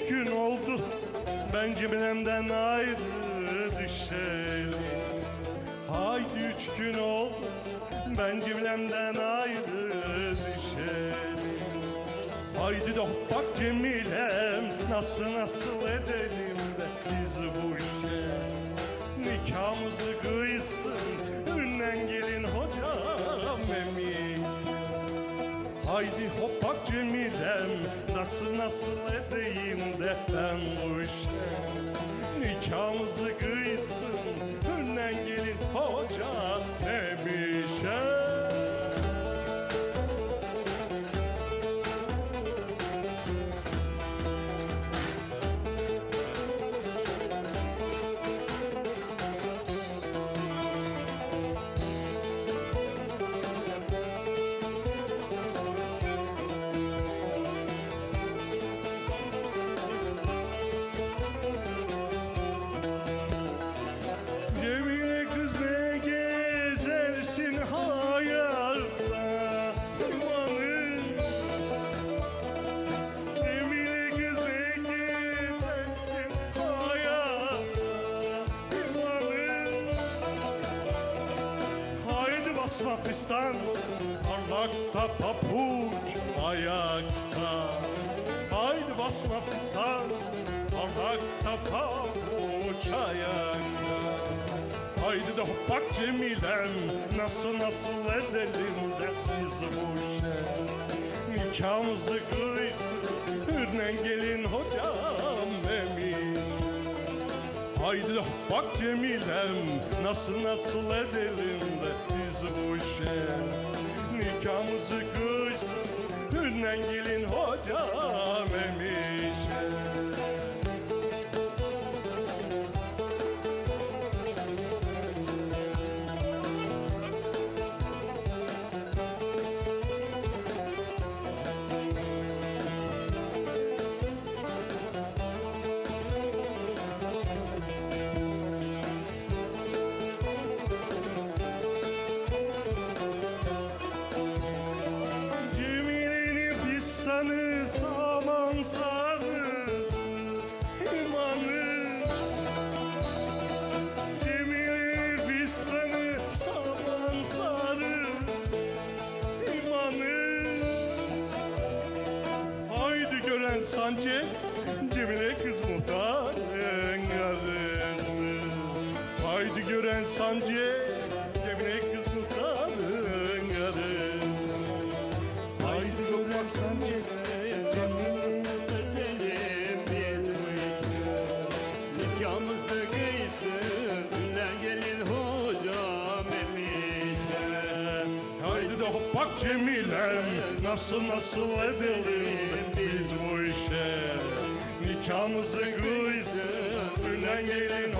gün oldu ben Cemile'mden ayrı düşeli Haydi üç gün oldu ben Cemile'mden ayrı düşeli Haydi de bak Cemilem nasıl nasıl edelim Haydi hop bak Cemilem nasıl nasıl edeyim de ben bu işe Nikahımızı kıysın ünnen gelin hocam basma fistan Parlakta papuç ayakta. Haydi basma fistan Parlakta papuç ayakta. Haydi de hop bak Cemilem Nasıl nasıl edelim de biz bu işe. Nikahımızı kıysın Ürnen gelin hocam emin Haydi de hop bak Cemilem Nasıl nasıl edelim de biz bu işe Nikahımızı kıysın Ürnen gelin hocam emişe fistanı saman sarısı imanı Cemile'nin fistanı saman sarısı imanı Haydi gören sancı Cemile kız muhtarın karısı Haydi gören sancı bak Cemilem Nasıl nasıl edelim biz bu işe? Nikahımızı kıysın Ünen gelin